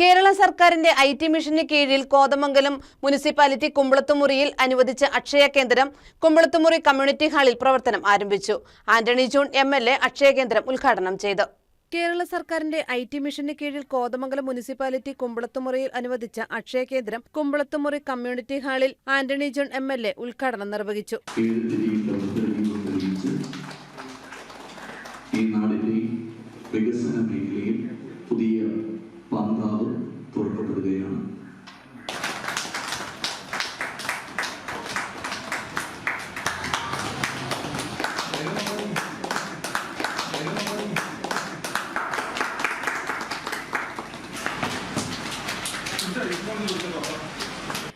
കേരള സർക്കാരിന്റെ I T മിഷന് കീഴിൽ Kothamangalam municipality കുമ്പളത്തുമുറിയിൽ അനുവദിച്ച അക്ഷയ കേന്ദ്രം കുമ്പളത്തുമുറി കമ്മ്യൂണിറ്റി ഹാളിൽ പ്രവർത്തനം ആരംഭിച്ചു. Antony John M L A Akshaya കേന്ദ്രം ഉദ്ഘാടനം ചെയ്തു. കേരള സർക്കാരിന്റെ ഐ ടി മിഷന് കീഴിൽ കോതമംഗലം മുനിസിപ്പാലിറ്റി കുമ്പളത്തുമുറിയിൽ അനുവദിച്ച അക്ഷയ കേന്ദ്രം കുമ്പളത്തുമുറി കമ്മ്യൂണിറ്റി ഹാളിൽ Antony John M L A ഉദ്ഘാടനം നിർവഹിച്ചു. ഈ നാടിന്റെ വികസന മേഖലയിൽ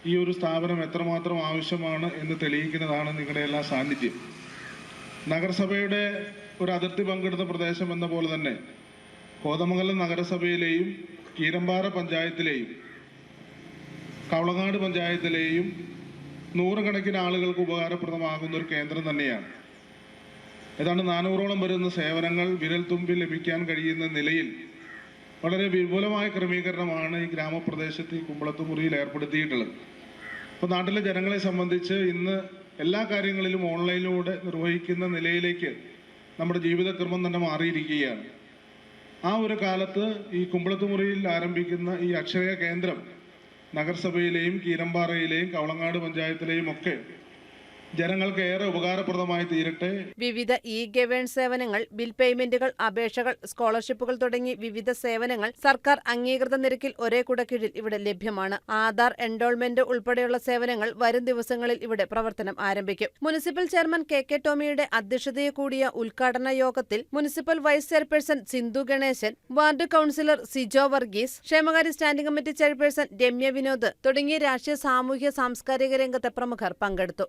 ഈ ഒരു സ്ഥാപനം എത്രമാത്രം ആവശ്യമാണ് എന്ന് തെളിയിക്കുന്നതാണ് നിങ്ങളുടെ എല്ലാ സാന്നിധ്യം. നഗരസഭയുടെ ഒരു അതിർത്തി പങ്കിടുന്ന പ്രദേശം എന്ന പോലെ തന്നെ കോതമംഗലം നഗരസഭയിലെയും കീരമ്പാറ പഞ്ചായത്തിലെയും കവളങ്ങാട് പഞ്ചായത്തിലെയും നൂറുകണക്കിന് ആളുകൾക്ക് ഉപകാരപ്രദമാകുന്ന ഒരു കേന്ദ്രം തന്നെയാണ്. ഏതാണ്ട് നാനൂറോളം വരുന്ന സേവനങ്ങൾ വിരൽ തുമ്പിൽ ലഭിക്കാൻ കഴിയുന്ന നിലയിൽ വളരെ വിപുലമായ ക്രമീകരണമാണ് ഈ ഗ്രാമപ്രദേശത്ത് ഈ കുമ്പളത്തുമുറിയിൽ ഏർപ്പെടുത്തിയിട്ടുള്ളത്. അപ്പോൾ നാട്ടിലെ ജനങ്ങളെ സംബന്ധിച്ച് ഇന്ന് എല്ലാ കാര്യങ്ങളിലും ഓൺലൈനിലൂടെ നിർവഹിക്കുന്ന നിലയിലേക്ക് നമ്മുടെ ജീവിതക്രമം തന്നെ മാറിയിരിക്കുകയാണ്. ആ ഒരു കാലത്ത് ഈ കുമ്പളത്തുമുറിയിൽ ആരംഭിക്കുന്ന ഈ അക്ഷയ കേന്ദ്രം നഗരസഭയിലെയും കീരമ്പാറയിലെയും കവളങ്ങാട് പഞ്ചായത്തിലെയും ഒക്കെ ജനങ്ങൾക്ക് ഏറെ ഉപകാരപ്രദമായി തീരട്ടെ. വിവിധ ഇ ഗവേൺ സേവനങ്ങൾ ബിൽ പേയ്മെന്റുകൾ അപേക്ഷകൾ സ്കോളർഷിപ്പുകൾ തുടങ്ങി വിവിധ സേവനങ്ങൾ സർക്കാർ അംഗീകൃത നിരക്കിൽ ഒരേ കുടക്കീഴിൽ ഇവിടെ ലഭ്യമാണ്. ആധാർ എൻറോൾമെന്റ് ഉൾപ്പെടെയുള്ള സേവനങ്ങൾ വരും ദിവസങ്ങളിൽ ഇവിടെ പ്രവർത്തനം ആരംഭിക്കും. മുനിസിപ്പൽ ചെയർമാൻ കെ കെ ടോമിയുടെ അധ്യക്ഷതയെ കൂടിയ ഉദ്ഘാടന യോഗത്തിൽ municipal vice chairperson Sindhu Ganeshan ward councillor Sijo Varghese ക്ഷേമകാര്യ standing committee chairperson Ramya Vinod തുടങ്ങിയ രാഷ്ട്രീയ സാമൂഹ്യ സാംസ്കാരിക രംഗത്തെ പ്രമുഖർ പങ്കെടുത്തു.